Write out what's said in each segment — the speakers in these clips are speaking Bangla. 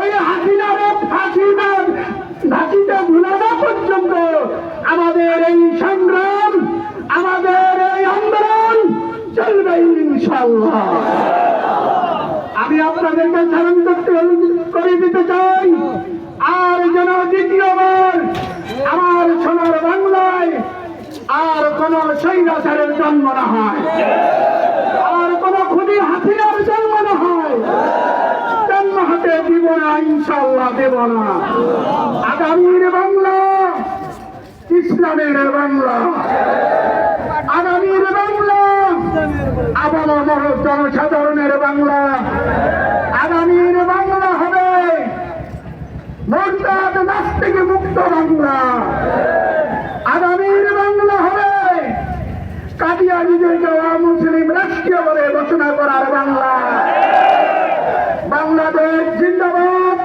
ওই হাসিনার ফাঁসিদার ঘাঁটিতে ভুলানো পর্যন্ত আমাদের এই সংগ্রাম, আমাদের এই আন্দোলন চলবে ইনশাল্লাহ আমি আপনাদেরকে স্মরণ করতে করে দিতে চাই, আর যেন দ্বিতীয়বার আমার সোনার বাংলায় আর কোন সৈরাচারের জন্ম না হয়, আর কোন খুদি হাসিনার জন্ম না হয়। না ইনশাল্লাহ দেব না। আগামীর বাংলা, ইসলামের বাংলা। আগামীর বাংলা আবহাওয়া জনসাধারণের বাংলা। আগামীর বাংলা হবে মোরতাদ নাস্তিক মুক্ত বাংলা। আগামীর বাংলা হবে কাদিয়ানিদের দেওয়া মুসলিম রাষ্ট্রীয় বলে ঘোষণা করার বাংলা বাংলাদেশ জিন্দাবাদ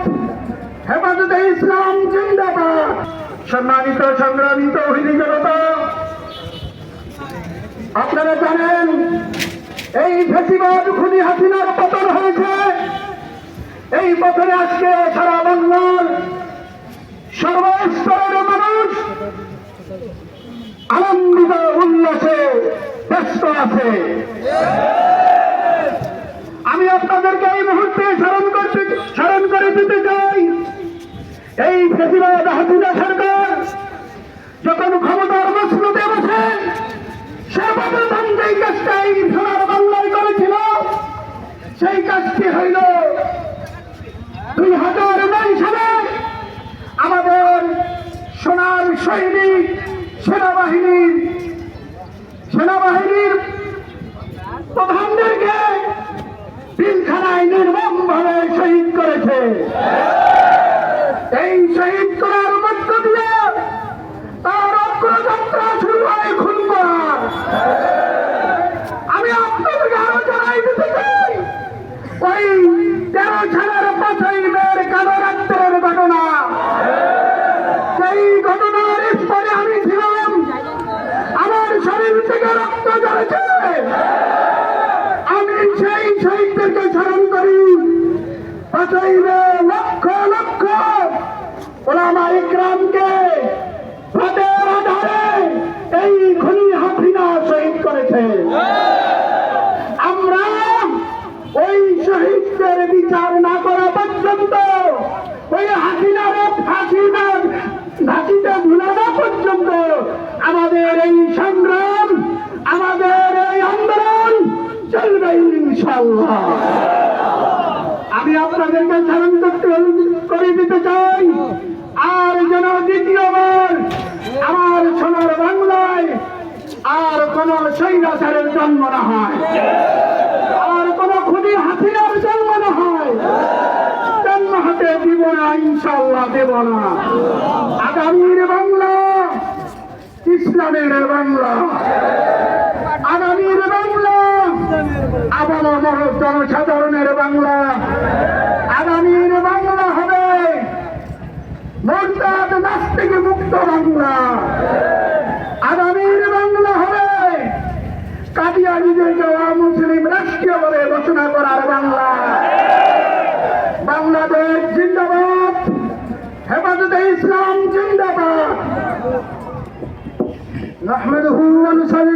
হেফাজতে ইসলাম জিন্দাবাদ সম্মানিত, সংগ্রামিত হইনি জনতা, আপনারা জানেন এই ফেসিবাদ খুনি হাসিনার পতন হয়েছে। এই পতনে আজকে সারা বাংলার সর্বস্তরের মানুষ আনন্দিত, উল্লাসে ব্যস্ত আছে। আমি আপনাদেরকে এই মুহূর্তে স্মরণ করতে এই ফেসিবাদ হাসিনা সরকার যখন ক্ষমতার মসনদে বসে, সর্বপ্রথম যেই কাজটা এই সোনার বাংলায় করেছিল, সেই কাজটি হইল দুই হাজার নয় সালে আমাদের সোনার সৈনিক সেনাবাহিনীর সেনাবাহিনীর প্রধানদেরকে পিলখানায় নির্মম ভাবে শহীদ করেছে। এই শহীদ করার মধ্য দিয়ে তার অগ্রযাত্রা শুরু হয় খুন করার আমি আপনাদেরকে আরও জানাই দিতে চাই, ওই তেরো সালের পাঁচই মেয়ের কালো রাত্রের ঘটনা। সেই ঘটনার স্তরে আমি ছিলাম, আমার শরীর থেকে রক্ত ঝরেছে। আমি সেই শহীদদেরকে স্মরণ করি, পাঁচই মে লক্ষ লক্ষ ওলামা ইকরামকে ভাতের আধারে এই খুনি হাফিনা শহীদ করেছে। আমরা ওই শহীদদের বিচার না করা পর্যন্ত ওই হাসিনার ফাঁসিদার ঘাঁটিতে ভুলানো পর্যন্ত আমাদের এই সংগ্রাম, আমাদের এই আন্দোলন চলবে ইনশাল্লাহ আমি আপনাদেরকে স্মরণ করতে করে দিতে চাই আর যেন দ্বিতীয়বার আমার সোনার বাংলায় আর কোন সৈরাচারের জন্ম না হয়। আর কোন খুদি হাসিনার জন্ম না হয়। জন্ম হাতে দিব না ইনশাল্লাহ দেব না। আগামীর বাংলা, ইসলামের বাংলা। আগামীর বাংলা আবহাওয়া জনসাধারণের বাংলা আগামীর বাংলা হবে মোরতাদ নাস্তিক মুক্ত বাংলা আগামীর বাংলা হবে কাদিয়ানিদের দেওয়া মুসলিম রাষ্ট্রীয় বলে ঘোষণা করার বাংলা বাংলাদেশ জিন্দাবাদ হেফাজতে ইসলাম জিন্দাবাদ نحمده ونصلي